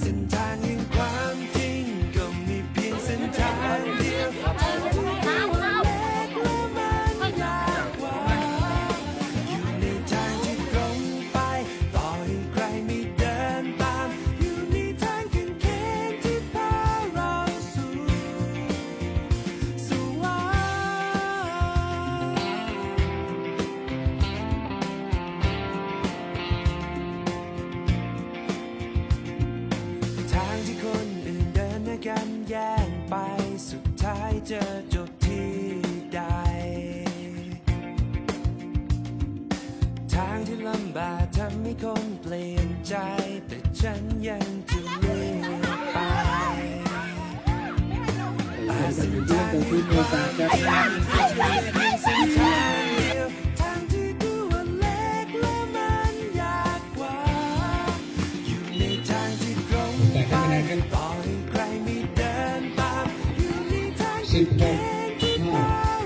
เส้นทาง ทางที่คนอื่นเดินหน้ากันแย่งไปสุดท้ายเจอจบที่ใด ทางที่ลำบากทำให้คนเปลี่ยนใจ แต่ฉันยังจะเลือกไปอาเส้นทางที่กว้างเพี Sit back.